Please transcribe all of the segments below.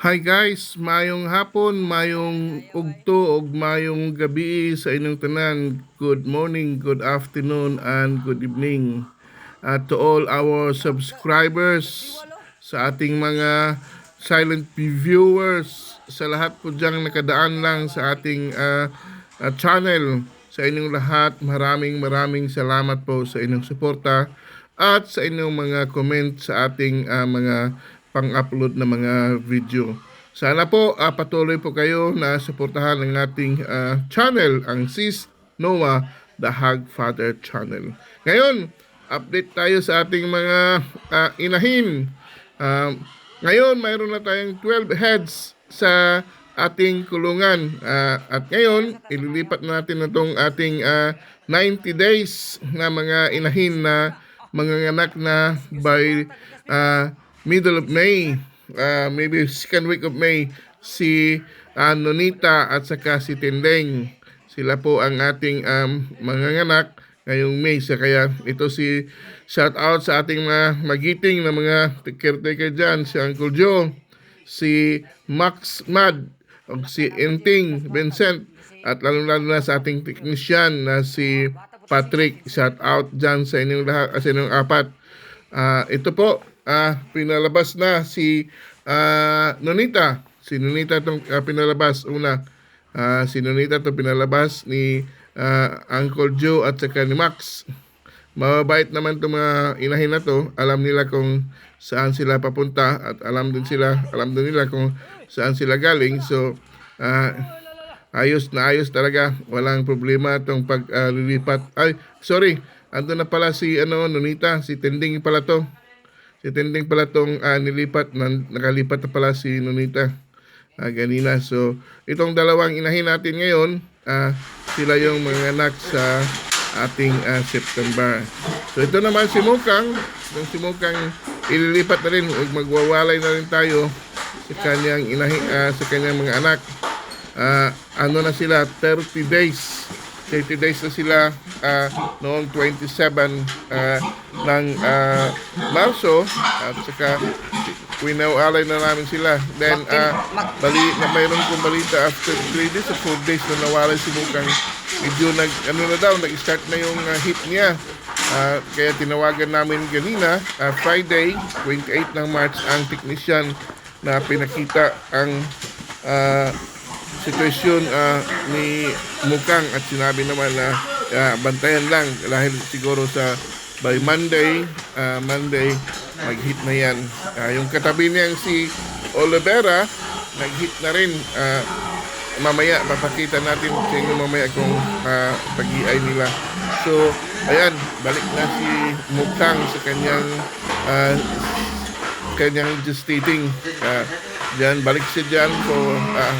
Hi guys, mayong hapon, mayong ugto ug mayong gabi sa inyong tanan. Good morning, good afternoon and good evening. At to all our subscribers sa ating mga silent viewers sa lahat po diyang nakadaan lang sa ating ah, ah, channel sa inyong lahat maraming maraming salamat po sa inyong suporta at sa inyong mga comment sa ating ah, mga pang-upload na mga video. Sana po ah, patuloy po kayo na suportahan ng ating ah, channel, ang Sis Noah, The Hag Father Channel. Ngayon, update tayo sa ating mga ah, inahin. Ah, ngayon, mayroon na tayong 12 heads sa ating kulungan. Ah, at ngayon, ililipat natin na itong ating ah, 90 days na mga inahin na mga anak na by ah, middle of May, ah, maybe second week of May, si ah, Nonita at saka si Tendeng. Sila po ang ating um, mga anak ngayong May. Sa kaya ito si shout out sa ating mga magiting na mga caretaker dyan, si Uncle Joe, si Max Mad, o si Enting Vincent, at lalo-lalo na sa ating technician na si Patrick. Shout out dyan sa inyong lahat, sa inyong apat. Ah, ito po, ah, pinalabas na si ah, Nonita. Si Nonita itong ah, pinalabas una. Ah, si Nonita itong pinalabas ni ah, Uncle Joe at saka ni Max. Mababait naman itong mga inahin na to. Alam nila kung saan sila papunta at alam din sila, alam din nila kung saan sila galing. So, ah, ayos na ayos talaga. Walang problema itong paglilipat. Ay, sorry. Ando na pala si ano, Nonita, si Tending pala to. Si Tending pala tong ah, nilipat, na, nakalipat na pala si Nonita ah, ganina. So, itong dalawang inahin natin ngayon, ah, sila yung mga anak sa ating ah, September. So, ito naman si Mukang. Itong si Mukang, ililipat na rin, magwawalay na rin tayo sa kanyang inahi, ah, sa kanyang mga anak. Ah, ano na sila, 30 days. 30 days na sila ah, noong 27 ah, ng ah, Marso at saka winawalay na namin sila. Then, ah, bali, na mayroon kong balita after 3 days or 4 days na nawalay si Bukang. Medyo nag, ano na daw, nag-start na yung ah, hit niya. Ah, kaya tinawagan namin kanina, ah, Friday, 28 ng March, ang technician na pinakita ang ah, sitwasyon ah, ni Mukang at sinabi naman na ah, bantayan lang dahil siguro sa by Monday, ah, Monday mag-hit na yan. Ah, yung katabi niyang si Olivera, nag-hit na rin. Ah, mamaya, papakita natin sa inyo mamaya kung ah, pag-iay nila. So, ayan, balik na si Mukang sa kanyang ah, kanyang gestating. Uh, diyan, balik siya dyan for uh,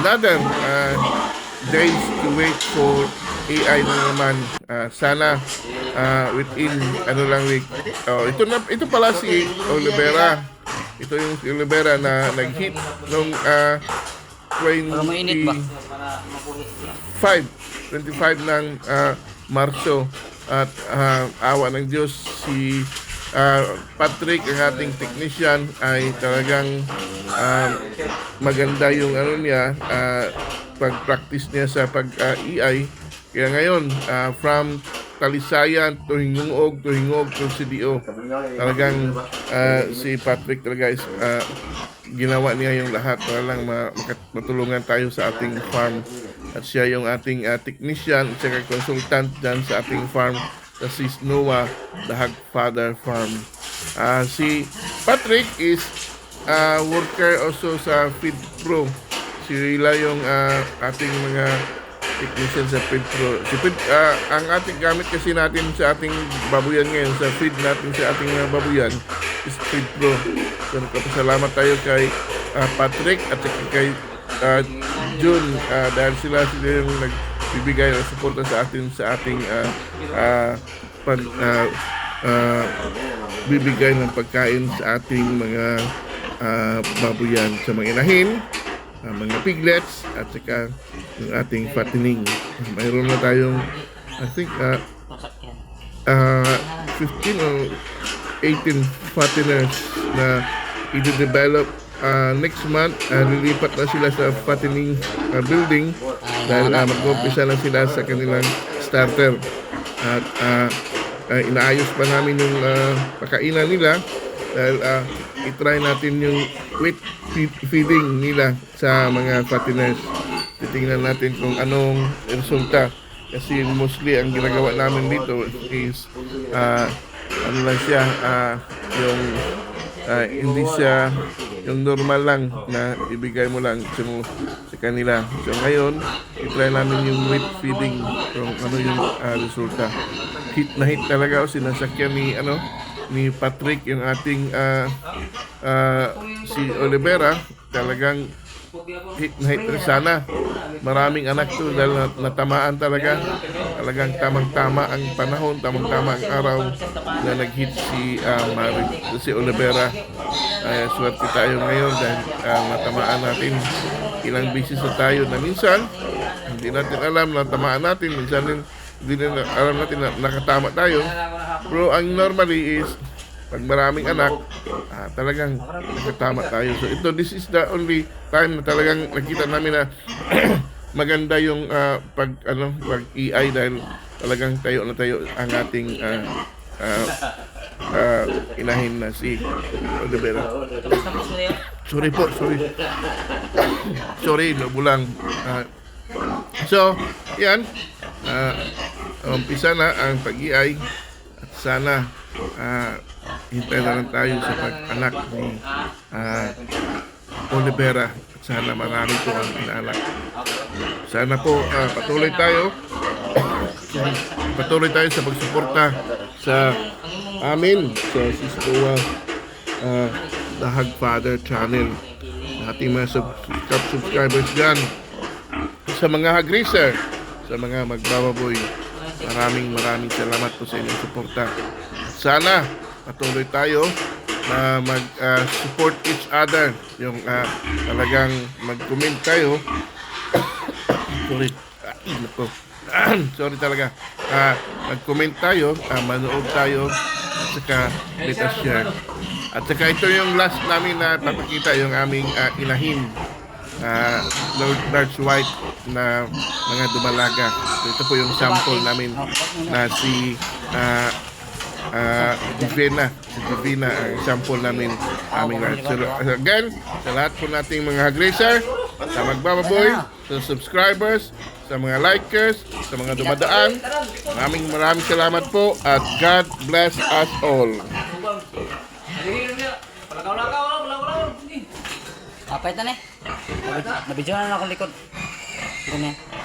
another uh, days to wait for AI na naman. Uh, sana uh, within ano lang week. Oh, ito na ito pala si Olivera. Ito yung si Olivera na nag-hit nung uh, 20 5, 25 ng ah, Marso at ah, awa ng Diyos si ah, Patrick ang ating technician ay talagang ah, maganda yung ano niya ah, pag-practice niya sa pag-EI kaya ngayon ah, from Talisayan to Hingungog to Hingog to CDO talagang ah, si Patrick talaga is ah, ginawa niya yung lahat para lang matulungan tayo sa ating farm. At siya yung ating uh, technician at consultant dyan sa ating farm sa si Noah the Hag Father Farm Ah, si Patrick is uh, worker also sa Feed Pro. Si Rila yung ah, ating mga technician sa Feed Pro. Si Feed, ah, ang ating gamit kasi natin sa ating babuyan ngayon sa feed natin sa ating mga babuyan is Feed Pro. So nagpapasalamat tayo kay ah, Patrick at kay uh, June ah, dahil sila sila yung nagbibigay ng suporta sa atin sa ating ah, ah, pag ah, ah, bibigay ng pagkain sa ating mga ah, babuyan sa mga inahin ah, mga piglets at saka yung ating fattening mayroon na tayong I think ah, uh, 15 or 18 fatteners na i-develop ah, next month, ah, lilipat na sila sa fattening ah, building dahil uh, mag-umpisa na sila sa kanilang starter. At ah, ah, inaayos pa namin yung ah, pakainan nila dahil ah, itry natin yung weight feed- feeding nila sa mga fatteners. Titingnan natin kung anong resulta. Kasi mostly ang ginagawa namin dito is ah, ano lang siya, ah, yung ah, hindi siya yung normal lang na ibigay mo lang sa, sa kanila. So ngayon, itry namin yung weight feeding kung ano yung ah, resulta. Hit na hit talaga o sinasakyan ni ano ni Patrick yung ating ah, ah, si Olivera talagang hit na hit rin sana. Maraming anak to dahil nat- natamaan talaga. Talagang tamang-tama ang panahon, tamang-tama ang araw na nag-hit si uh, Mari, si Olivera. Ay, swerte tayo ngayon dahil ah, natamaan natin ilang bisis na tayo na minsan hindi natin alam na tamaan natin minsan din hindi na alam natin na nakatama tayo pero ang normally is pag maraming anak, ah, talagang nakatama tayo. So ito, this is the only time na talagang nakita namin na maganda yung ah, pag ano pag EI dahil talagang tayo na tayo ang ating ah, ah, ah, inahin na si Olivera. Sorry po, sorry. sorry, nabulang. Ah, so, yan. Ah, umpisa na ang pag-EI at sana ah, hintay na lang tayo sa pag-anak ni ah, Olivera at sana marami po ang inaanak. Sana po ah, patuloy tayo patuloy tayo sa pagsuporta sa amin sa Siskoa uh, The Hagfather Channel. Ating mga sub- sub- subscribers dyan. Sa mga hagriser sa mga magbababoy maraming maraming salamat po sa inyong suporta. Sana patuloy tayo na mag ah, support each other. Yung ah, talagang mag-comment tayo sorry. Ay, nako. sorry talaga. Ah, mag-comment tayo ah, manood tayo at saka let us share at saka ito yung last namin na papakita yung aming ah, inahin ah, Lord Large White na mga dumalaga so, ito po yung sample namin na si ah, ah, Divina si Divina ang sample namin aming large so, again sa lahat po nating mga hagreser sa magbababoy sa subscribers sa mga likers, sa mga dumadaan. Maraming maraming salamat po at God bless us all. Kapit na ni. Nabidyo na lang ako likod. Ganyan.